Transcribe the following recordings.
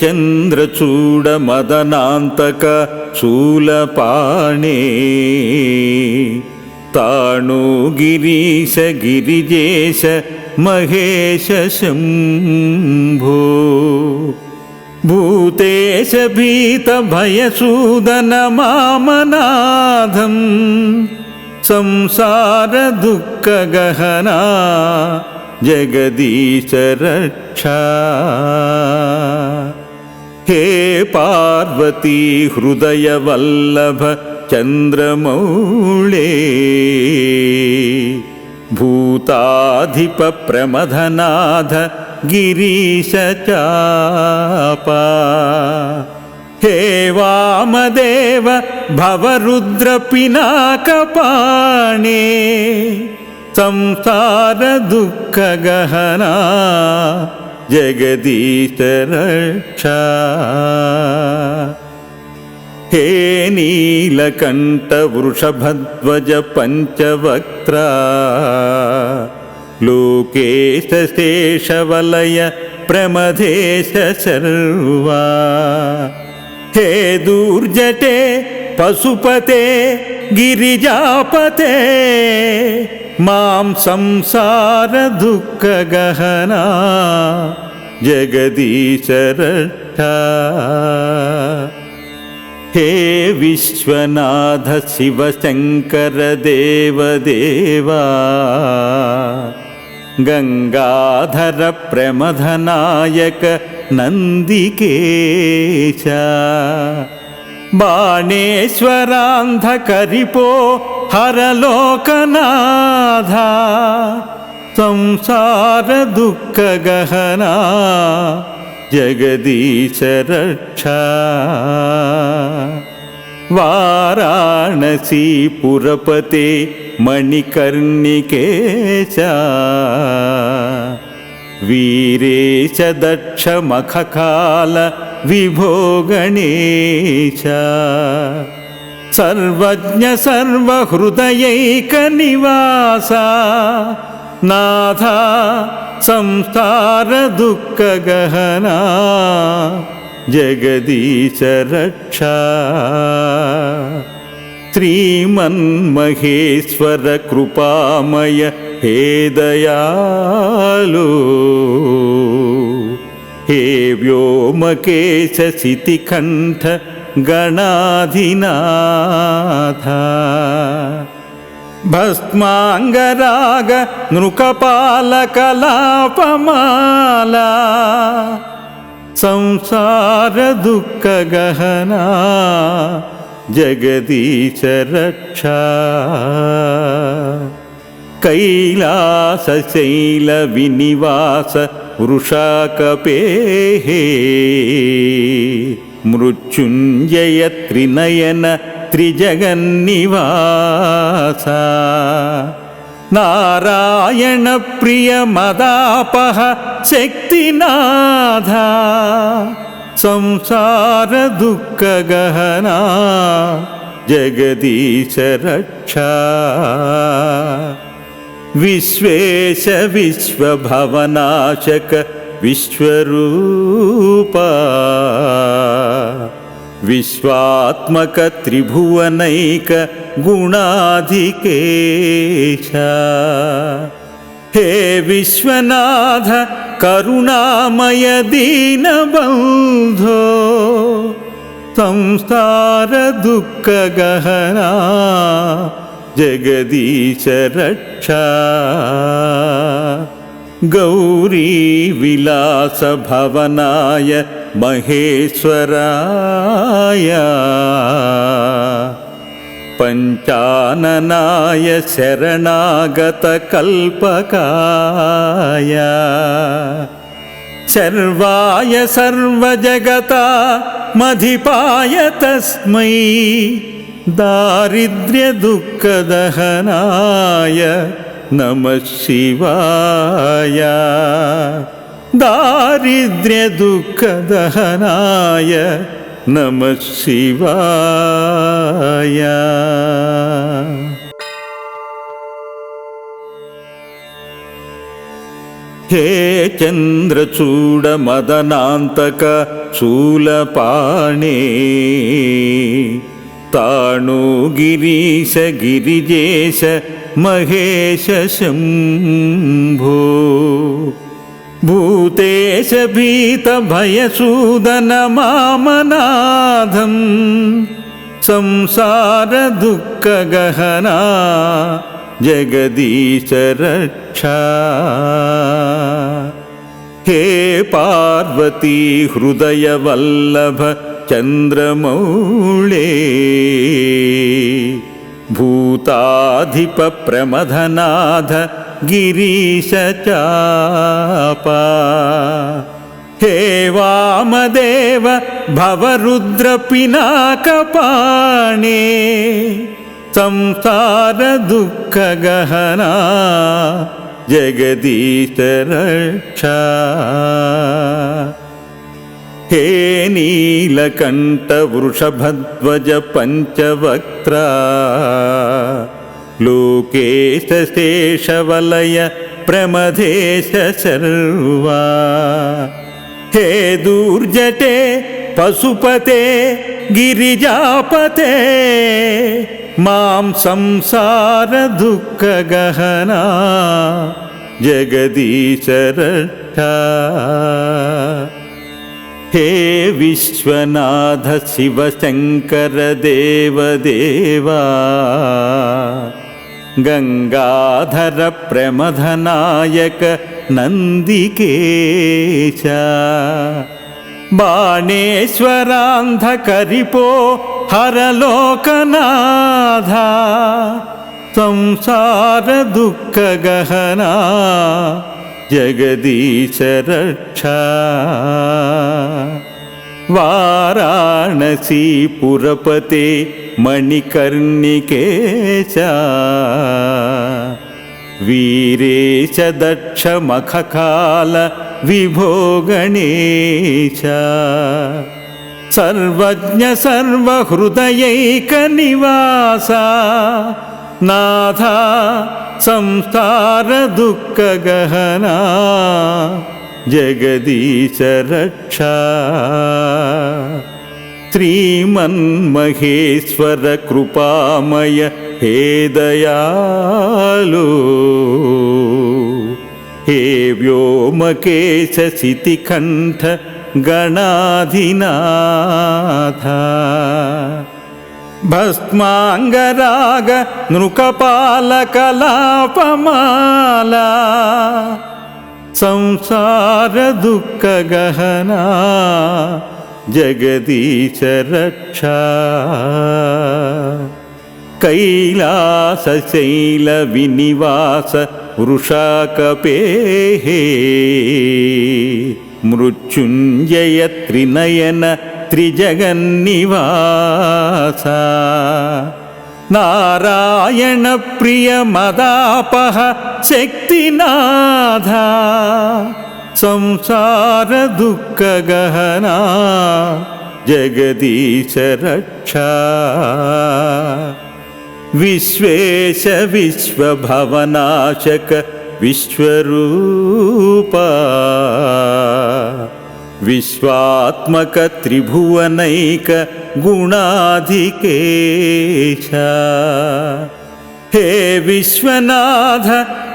चन्द्रचूडमदनान्तक शूलपाणे ताणो गिरीश गिरिजेश महेश शम्भो भूतेश भीतभयसूदन मामनाथम् संसार जगदीश रक्षा हे पार्वती हृदयवल्लभ चन्द्रमौळे भूताधिपप्रमधनाथ गिरीशचाप हे वामदेव भवरुद्रपिनाकपाणे संसारदुःखगहना ప్రమథనాథ గిరీశ చాపా హే వామదేవ భవరుద్ర పినాకపాణే సంసార దుఃఖ గహనా జగదీశ मां संसारदुःखगहना जगदीशरथ। हे विश्वनाथ शिवशङ्करदेवदेवा गङ्गाधरप्रमधनायकनन्दिके नन्दिकेश। बाणेश्वरान्धकरिपो हरलोकनाधा संसारदुःखगहना जगदीश रक्ष वाराणसी मणिकर्णिकेश। वीरेश दक्षमखकाल विभो गणेश। सर्वज्ञ सर्वहृदयैकनिवासा। नाथा संस्तारदुःखगहना जगदीश रक्षा। श्रीमन्महेश्वरकृपामय हे हेदयालु हे व्योमकेशितिकण्ठ गणाधिनाथ। भस्माङ्गराग नृकपालकलापमाला। संसारदुःखगहना जगदीश रक्षा। कैलासशैलविनिवास वृषाकपेः मृत्युञ्जय त्रिनयन त्रिजगन्निवास। नारायणप्रियमदापः शक्तिनाधा संसारदुःखगहना जगदीशरक्षा। विश्वेश विश्वभवनाशक विश्वरूपा। विश्वात्मकत्रिभुवनैक गुणाधिकेश। हे विश्वनाथ करुणामय दीनबन्धो। संसारदुःखगहना जगदीश जगदीशरक्षा गौरीविलासभवनाय महेश्वराय। पञ्चाननाय शरणागतकल्पकाय। सर्वाय सर्वजगता मधिपाय तस्मै వృషాకపేహే మృత్యుంజయ త్రినయన త్రిజగన్నివాస నారాయణ ప్రియ మదాపహ శక్తినాథ णो गिरीश गिरिजेश महेश शम्भो। भूतेश भीतभयसूदन मामनाथम्। संसारदुःखगहना जगदीश रक्षा। हे पार्वती हृदयवल्लभ चन्द्रमौळे भूताधिपप्रमधनाथ गिरीशचाप हे वामदेव भवरुद्रपिनाकपाणे संसारदुःखगहना जगदीशरक्ष హే నీలకంఠ వృషభధ్వజ పంచవక్త్ర. లోకేశేషవలయ ప్రమదేశ సర్వా హే దూర్జటే పశుపతే గిరిజాపతే. మాం సంసార దుఃఖ గహనా. జగదీశరక్ష हे विश्वनाथ शिवशङ्करदेवदेवा गङ्गाधरप्रमधनायकनन्दिके नन्दिकेश बाणेश्वरान्धकरिपो हरलोकनाधा संसारदुःखगहना जगदीशरक्षा। वाराणसीपुरपते मणिकर्णिकेश वीरेश दक्षमखकाल वीरे च सर्वज्ञ सर्वहृदयैकनिवासा नाथा संरदुःखगहना जगदीशरक्षा श्रीमन्महेश्वरकृपामय हे दयालु। हे व्योम केशसितिकण्ठगणाधिना भस्माङ्गृकपाल कलापमला संसार दुख गहना जगदीश रक्षा। कैलास शैलविनिवास मृत्युञ्जयत्रिनयन त्रिजगन्निवास। नारायणप्रियमदापः शक्तिनाथ। संसारदुःखगहना जगदीश रक्षा विश्वेशविश्वभवनाशक विश्वरूपा विश्वात्मकत्रिभुवनैकगुणाधिकेश हे विश्वनाथ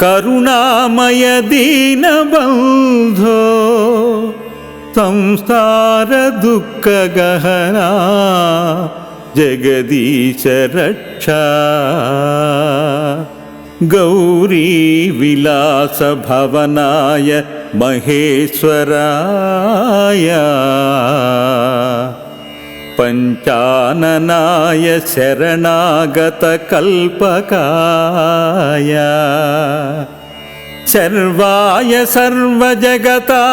करुणामय दीनबन्धो संसारदुःखगहना जगदीश रक्षा। गौरीविलासभवनाय महेश्वराय पञ्चाननाय शरणागतकल्पकाय सर्वाय सर्वजगता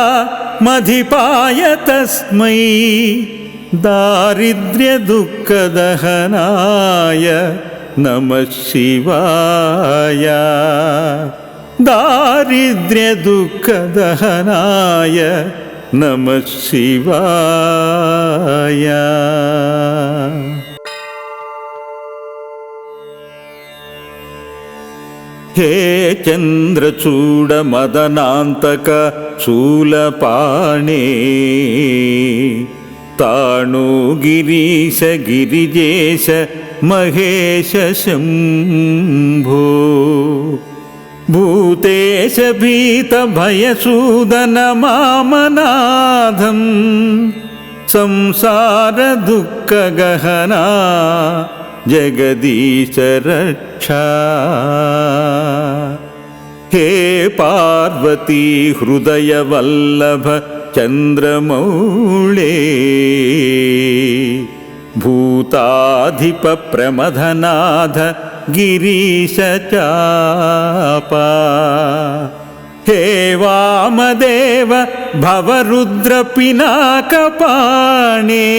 मधिपाय तस्मै दारिद्र्यदुःखदहनाय నమ శివాయ. దారిద్ర్య దుఃఖ దహనాయ నమ శివాయ. హే చంద్రచూడ మదనాంతక శూలపాణే. తాణు గిరీశ గిరిజేశ महेशशम्भो। शंभो भूतेश भीतभयसूदन संसारदुःखगहना जगदीश रक्षा हे पार्वती हृदयवल्लभ चन्द्रमौळे भू ताधिपप्रमधनाथ गिरीशचाप हे वामदेव भवरुद्रपिनाकपाणे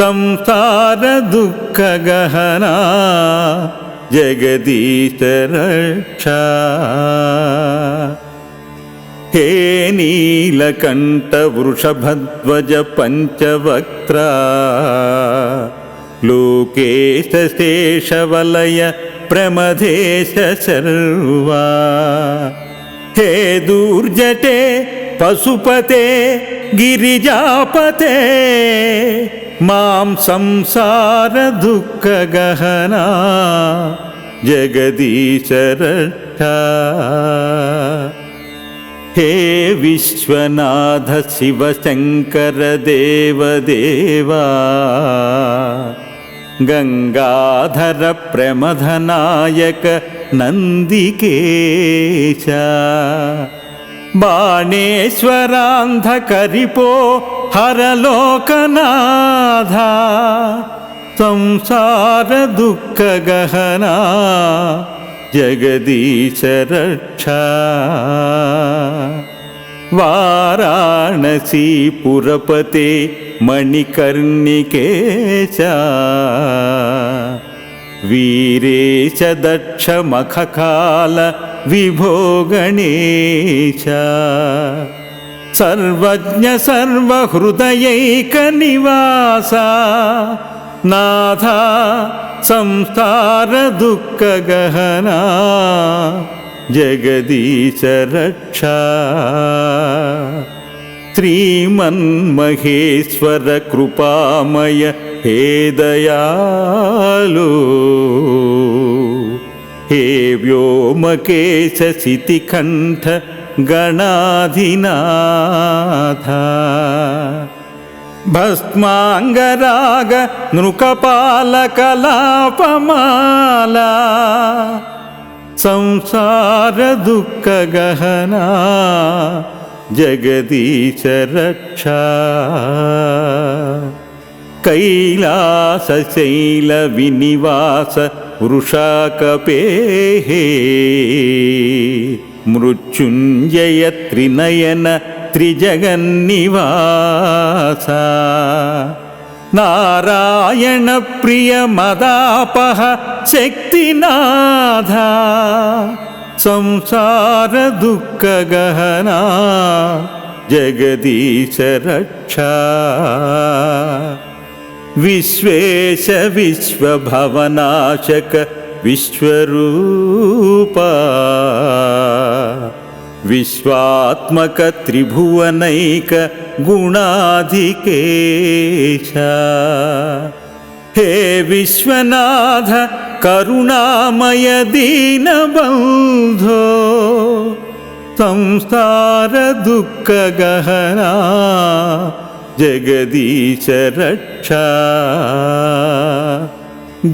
संसारदुःखगहना जगदीशरक्षा హే నీలకంఠ వృషభధ్వజ పంచవక్త్ర లోకేశేషవలయ ప్రమదేశ సర్వా హే దూర్జటే పశుపతే గిరిజాపతే మాం సంసార దుఃఖ గహనా జగదీశరక్ష हे विश्वनाथ शिवशङ्करदेवदेवा गङ्गाधरप्रमथनायक नन्दिकेश बाणेश्वरान्धकरिपो हरलोकनाधा संसारदुःखगहना जगदीशरक्षा। वाराणसीपुरपते मणिकर्णिकेश वीरेश दक्षमखकाल वीरे च सर्वज्ञ सर्वहृदयैकनिवासा नाथा जगदीश रक्षा। श्रीमन्महेश्वरकृपामय हे दयालु। हे व्योमकेशितिकण्ठ केशसितिकण्ठगणाधिना భస్మాంగరాగ నృకపాలకలాపమాలా సంసార దుఃఖ గహనా జగదీశ రక్ష. కైలాసశైల వినివాస వృషాకపేహే మృత్యుంజయ త్రినయన त्रिजगन्निवास नारायणप्रियमदापः शक्तिनाथ। संसारदुःखगहना जगदीश रक्षा। विश्वेश विश्वभवनाशक विश्वरूपा। विश्वात्मकत्रिभुवनैकगुणाधिकेश। हे विश्वनाथ करुणामय दीनबन्धो संसारदुःखगहना जगदीश रक्ष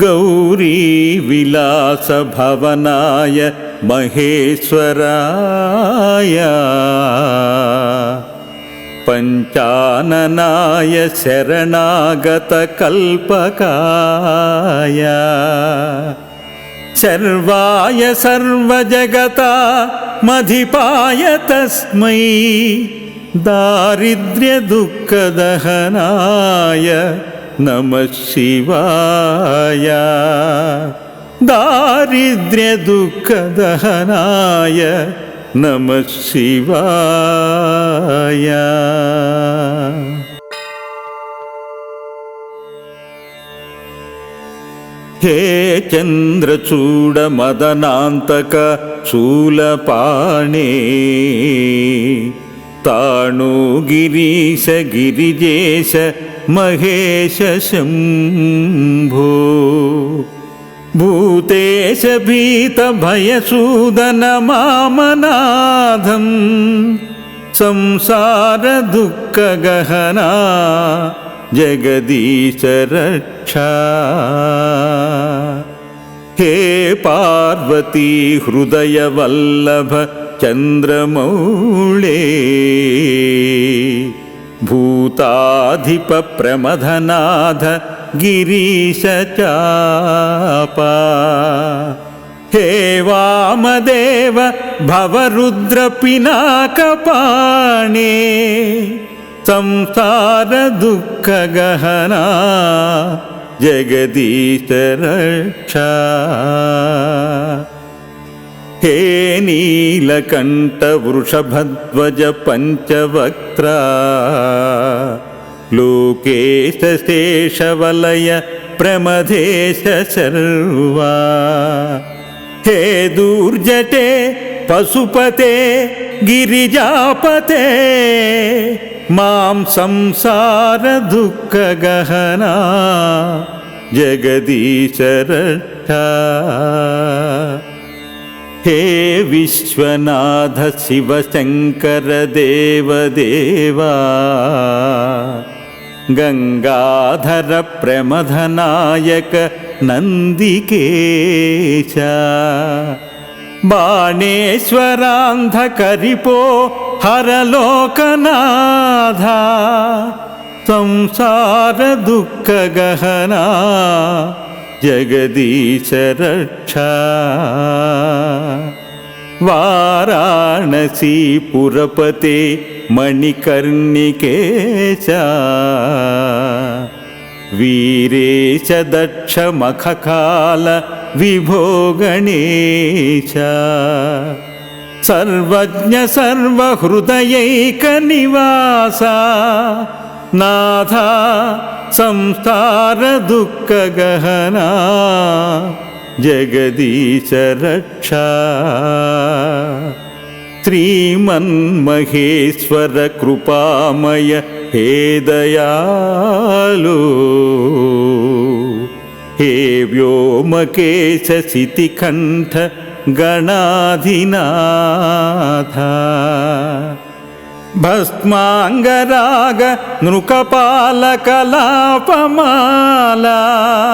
गौरीविलासभवनाय महेश्वराय। पञ्चाननाय शरणागतकल्पकाय। सर्वाय सर्वजगता मधिपाय तस्मै दारिद्र्यदुःखदहनाय नमः शिवाय। दारिद्र्यदुःखदहनाय नमः शिवाय। हे चन्द्रचूडमदनान्तक चन्द्रचूडमदनान्तकचूलपाणि ताणो गिरीश गिरिजेश महेश शम्भो भूतेश भीतभयसूदन मामनाथं संसारदुःखगहना जगदीशरक्षा हे पार्वती हृदयवल्लभ चन्द्रमौळे। भूताधिपप्रमधनाध गिरीशचाप। हे वामदेव भवरुद्रपिनाकपाणे संसारदुःखगहना जगदीशरक्ष हे नीलकण्ठवृषभध्वज पञ्चवक्त्रा लोकेशेषवलय प्रमदेश सर्वा। हे दूर्जटे पशुपते गिरिजापते मां संसारदुःखगहना जगदीशरक्षा हे विश्वनाथ शिवशङ्करदेवदेवा गङ्गाधर नन्दिकेश। बाणेश्वरान्धकरिपो हरलोकनाधा संसारदुःखगहना जगदीश रक्षा वाराणसीपुरपते मणिकर्णिके च वीरे च दक्षमखकालविभोगणे च सर्वज्ञ सर्वहृदयैकनिवासा नाथा संस्तारदुःखगहना దేవదేవా గంగాధర ప్రమథనాయక నందికేశ బాణేశ్వరాంధకరిపో హరలోకనాథ సంసార దుఃఖ గహనా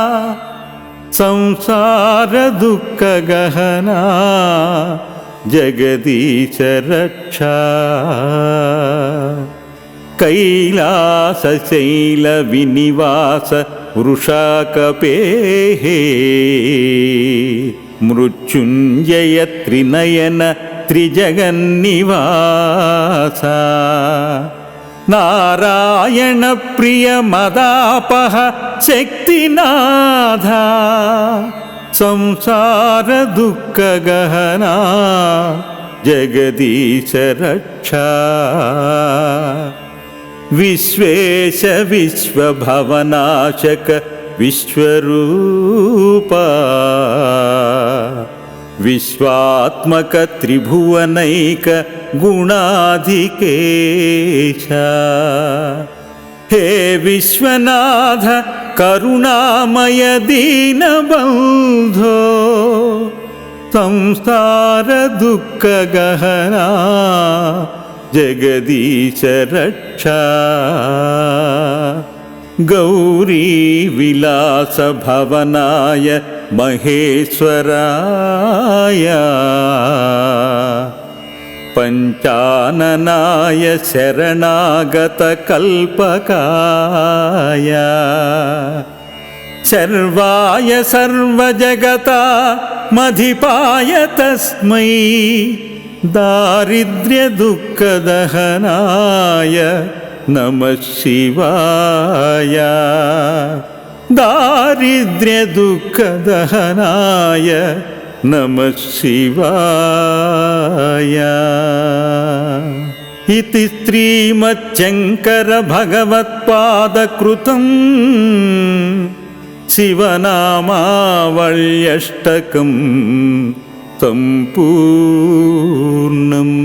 జగదీశ రక్షా వారాణసీపురపతే మణికర్ణికేశ వీరేశ దక్ష మఖకాల విభో గణేశ సర్వజ్ఞ సర్వహృదయైక నివాస నాథ नारायणप्रियमदापः शक्तिनाधा संसारदुःखगहना जगदीश रक्षा। विश्वेश विश्वभवनाशक विश्वरूपा। विश्वात्मकत्रिभुवनैकगुणाधिकेश। हे विश्वनाथ करुणामय दीनबन्धो संसारदुःखगहना जगदीश रक्ष गौरीविलासभवनाय महेश्वराय। पञ्चाननाय शरणागतकल्पकाय। सर्वाय सर्वजगता मधिपाय तस्मै दारिद्र्यदुःखदहनाय नमः शिवाय। दारिद्र्यदुःखदहनाय नमः शिवाय। इति श्रीमच्छङ्करभगवत्पादकृतं शिवनामा सम्पूर्णम्